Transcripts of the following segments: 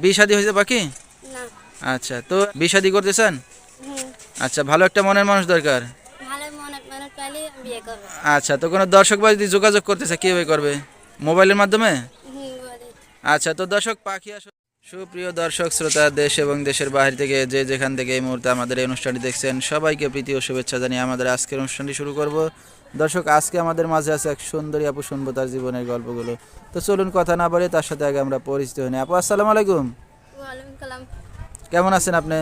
বিয়ে শাদী হয়েছে পাখি আচ্ছা তো বিয়ে শাদী করতে চান আচ্ছা ভালো একটা মনের মানুষ দরকার। আচ্ছা তো কোনো দর্শক বা যদি যোগাযোগ করতে চায় কীভাবে করবে? মোবাইলের মাধ্যমে? আচ্ছা তো দর্শক পাখি আসো সুপ্রিয় দর্শক শ্রোতা দেশ এবং দেশের বাইরে থেকে যে যেখান থেকে এই মুহূর্তে আমাদের এই অনুষ্ঠানটি দেখছেন সবাইকে প্রীতি ও শুভেচ্ছা জানিয়ে আমাদের আজকের অনুষ্ঠানটি শুরু করব। দর্শক আজকে আমাদের মাঝে আছে এক সুন্দরী আপু শুনব তার জীবনের গল্পগুলো। তো চলুন কথা না বলে তার সাথে আগে আমরা পরিচিত হই আপু আসসালামু আলাইকুম। কেমন আছেন আপনি?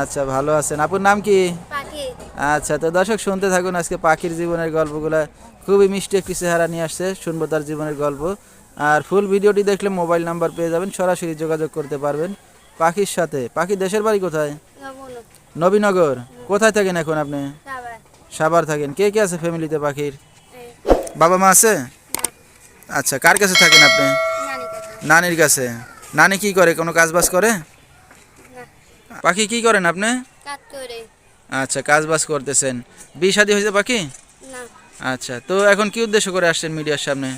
আচ্ছা ভালো আছেন। আপুর নাম কি? আচ্ছা তো দর্শক শুনতে থাকুন আজকে পাখির জীবনের গল্পগুলো। খুবই মিষ্টি একটি চেহারা নিয়ে আসছে শুনব তার জীবনের গল্প। আর ফুল ভিডিওটি দেখলে মোবাইল নাম্বার পেয়ে যাবেন সরাসরি যোগাযোগ করতে পারবেন। পাখির সাথে। পাখি দেশের বাড়ি কোথায়? নবীনগর। কোথায় থাকেন এখন আপনি? সাবার থাকেন। কে কে আছে ফ্যামিলিতে পাখির? বাবা মা আছে? আচ্ছা কার কাছে থাকেন আপনি? নানির কাছে। নানি কি করে? কোনো কাজ বাজ করে পাখি কি করেন আপনি? আচ্ছা কাজ বাজ করতেছেন। বিয়ে শাদী হয়েছে পাখি? আচ্ছা তো এখন কি উদ্দেশ্য করে আসছেন মিডিয়ার সামনে?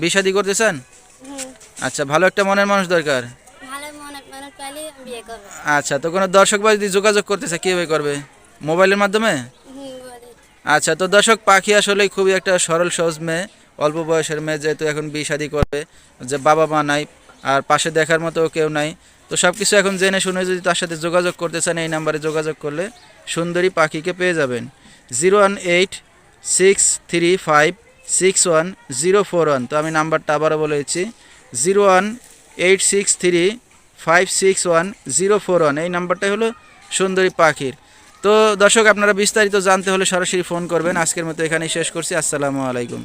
বিয়ে শাদী করতে চান আচ্ছা ভালো একটা মনের মানুষ দরকার। আচ্ছা তো কোনো দর্শক বা যদি যোগাযোগ করতে চায় কীভাবে করবে? মোবাইলের মাধ্যমে? আচ্ছা তো দর্শক পাখি আসলে খুবই একটা সরল সহজ মেয়ে অল্প বয়সের মেয়ে যেহেতু এখন বিয়ে শাদী করবে যে বাবা মা নাই আর পাশে দেখার মতো কেউ নাই। তো সব কিছু এখন জেনে শুনে যদি তার সাথে যোগাযোগ করতে চান এই নাম্বারে যোগাযোগ করলে সুন্দরী পাখিকে পেয়ে যাবেন। Zero one eight six three five six one zero four one তো আমি নাম্বারটা আবারও বলে দিচ্ছি। Zero one eight six three five six one zero four one এই নাম্বারটাই হলো সুন্দরী পাখির। তো দর্শক, আপনারা বিস্তারিত জানতে হলে সরাসরি ফোন করবেন। আজকের মতো এখানেই শেষ করছি। আসসালামু আলাইকুম।